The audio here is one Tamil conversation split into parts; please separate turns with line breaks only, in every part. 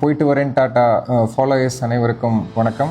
போயிட்டு வரேன் டாட்டா ஃபாலோயர்ஸ் அனைவருக்கும் வணக்கம்.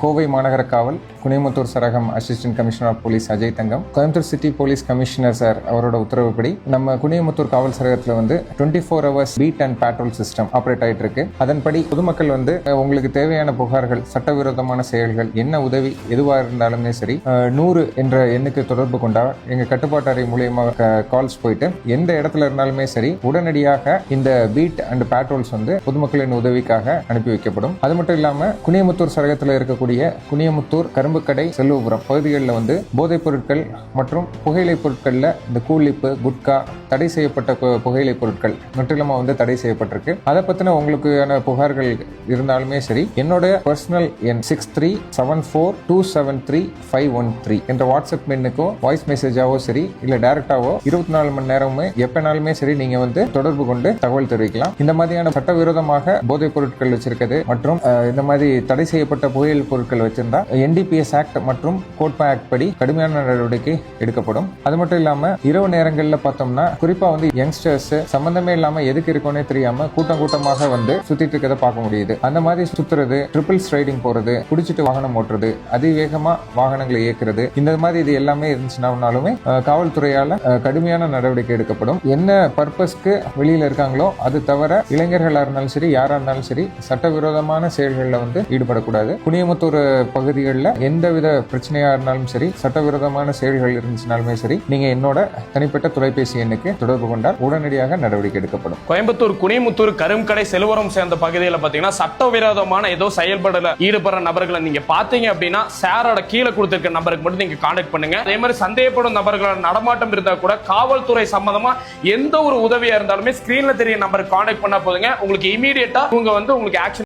கோவை மாநகர காவல் Kuniamuthur சரகம் assistant commissioner of police Ajay Thangam. Coimbatore city police commissioner sir அவரோட உத்தரவுப்படி நம்ம குனிமுத்தூர் காவல் சரகத்தில் வந்து twenty four hours beat and patrol system operate ஆகிட்டு இருக்கு. அதன்படி பொதுமக்கள் வந்து உங்களுக்கு தேவையான புகார்கள் சட்டவிரோதமான செயல்கள் என்ன உதவி எதுவாக இருந்தாலுமே சரி நூறு என்ற எண்ணுக்கு தொடர்பு கொண்டா எங்கள் கட்டுப்பாட்டு அறை மூலியமாக கால்ஸ் போயிட்டு எந்த இடத்துல இருந்தாலுமே சரி உடனடியாக இந்த பீட் அண்ட் பேட்ரோல்ஸ் வந்து பொதுமக்களின் உதவிக்காக அனுப்பி வைக்கப்படும். அது மட்டும் இல்லாமல் குனியமுத்தூர் சரகத்தில் இருக்கக்கூடிய குனியமுத்தூர் கரும்புக்கடை செல்வபுரம் பகுதிகளில் வந்து போதைப் பொருட்கள் மற்றும் புகையிலை பொருட்களில் இந்த கூலிப்பு குட்கா தடை செய்யப்பட்ட புகையிலை பொருட்கள் முற்றிலுமாக வந்து தடை செய்யப்பட்டிருக்கு. அதை பத்தின உங்களுக்கான புகார்கள் இருந்தாலுமே சரி என்னோட பர்சனல் என் six three seven four two seven three five one three என்ற வாட்ஸ்அப் மென்னுக்கோ வாய்ஸ் மெசேஜாவோ சரி இல்லை டேரக்டாவோ இருபத்தி நாலு மணி நேரமுமே எப்பனாலுமே சரி நீங்க வந்து தொடர்பு கொண்டு தகவல் தெரிவிக்கலாம். இந்த மாதிரியான சட்டவிரோதமாக போதைப் பொருட்கள் வச்சிருக்கிறது மற்றும் இந்த மாதிரி தடை செய்யப்பட்ட புகையில் பொருட்கள் வச்சிருந்தா என்டிபிஎஸ் ஆக்ட் மற்றும் கோட்பா ஆக்ட் படி கடுமையான நடவடிக்கை எடுக்கப்படும். அது மட்டும் இல்லாம இரவு நேரங்களில் பார்த்தோம்னா குறிப்பா வந்து யங்ஸ்டர்ஸ் சம்பந்தமே இல்லாம எதுக்கு இருக்கோன்னே தெரியாம கூட்டம் கூட்டமாக வந்து சுத்திட்டு இருக்கிறத பார்க்க முடியுது. அந்த மாதிரி சுத்துறது ட்ரிபிள்ஸ் ரைடிங் போறது குடிச்சிட்டு வாகனம் ஓட்டுறது அதிவேகமா வாகனங்களை இயக்குறது இந்த மாதிரி இது எல்லாமே இருந்துச்சுனாலுமே காவல்துறையால கடுமையான நடவடிக்கை எடுக்கப்படும். என்ன பர்பஸ்க்கு வெளியில இருக்காங்களோ அது தவிர இளைஞர்களா இருந்தாலும் சரி யாரா இருந்தாலும் சரி சட்டவிரோதமான செயல்களில் வந்து ஈடுபடக்கூடாது. குனியமுத்தூர் பகுதிகளில் எந்தவித பிரச்சனையா இருந்தாலும் சரி சட்டவிரோதமான செயல்கள் இருந்துச்சுனாலுமே சரி நீங்க என்னோட தனிப்பட்ட தொலைபேசி எண்ணுக்கு தொடர்பு கொண்டால் உடனடியாக நடவடிக்கை எடுக்கப்படும்.
கோயம்புத்தூர் குனியமுத்தூர் கரும்கடை செலுவரம் சேர்ந்த பகுதியில் பார்த்தீங்கன்னா சட்டவிரோதமான ஏதோ செயல்படல ஈடுபடுற நபர்களை நீங்க பாத்தீங்க அப்படின்னா சாரோட கீழே கொடுத்திருக்க நபருக்கு மட்டும் நீங்க கான்டாக்ட் பண்ணுங்க. அதே மாதிரி சந்தேகப்படும் நபர்களோட நடமாட்டம் இருந்தா கூட காவல்துறை சம்பந்தமா எந்த ஒரு உதவியா இருந்தாலுமே ஸ்கிரீன்ல தெரிய நம்பருக்கு கான்டாக்ட் பண்ணா போதுங்க. உங்களுக்கு இமீடியட்டா இவங்க வந்து உங்களுக்கு ஆக்ஷன்